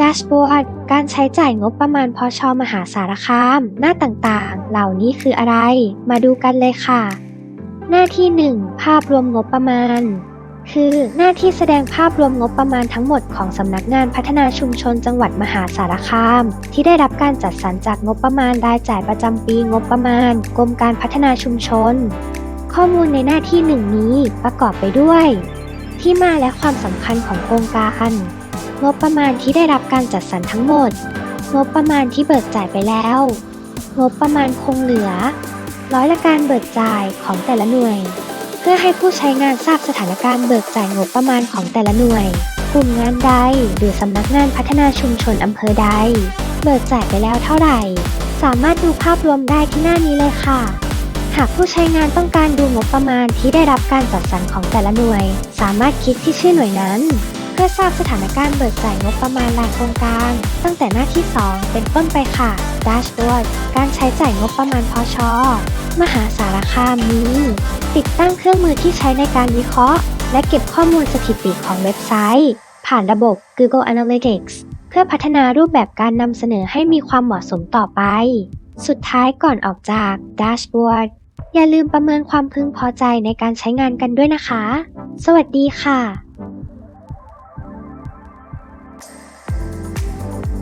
ดชบอร์ดการใช้จ่ายงบประมาณพอชอมหาสารคาม หน้าต่างๆ เหล่านี้คืออะไร มาดูกันเลยค่ะ หน้าที่ 1 ภาพรวมงบประมาณ คือหน้าที่แสดงภาพรวมงบประมาณทั้งหมดของสำนักงานพัฒนาชุมชนจังหวัดมหาสารคาม ที่ได้รับการจัดสรรจากงบประมาณรายจ่ายประจำปีงบประมาณ กรมการพัฒนาชุมชน ข้อมูลในหน้าที่หนึ่งนี้ประกอบไปด้วย ที่มาและความสำคัญของโครงการ งบประมาณที่ได้รับการจัดสรรทั้งหมด งบประมาณที่เบิกจ่ายไปแล้ว งบประมาณคงเหลือ ร้อยละการเบิกจ่ายของแต่ละหน่วย เพื่อให้ผู้ใช้งานทราบสถานการณ์เบิกจ่ายงบประมาณของแต่ละหน่วย กลุ่มงานใด หรือสำนักงานพัฒนาชุมชนอำเภอใด เบิกจ่ายไปแล้วเท่าไหร่ สามารถดูภาพรวมได้ที่หน้านี้เลยค่ะหากผู้ใช้งานต้องการดูงบประมาณที่ได้รับการจัดสรรของแต่ละหน่วย สามารถคลิกที่ชื่อหน่วยนั้น เพื่อทราบสถานการณ์เบิกจ่ายงบประมาณรายโครงการ ตั้งแต่หน้าที่ 2 เป็นต้นไปค่ะ Dashboard การใช้จ่ายงบประมาณพอชอมหาสารคามนี้ ติดตั้งเครื่องมือที่ใช้ในการวิเคราะห์ และเก็บข้อมูลสถิติของเว็บไซต์ ผ่านระบบ Google Analytics เพื่อพัฒนารูปแบบการนำเสนอให้มีความเหมาะสมต่อไป สุดท้ายก่อนออกจาก Dashboard อย่าลืมประเมินความพึงพอใจในการใช้งานกันด้วยนะคะ สวัสดีค่ะ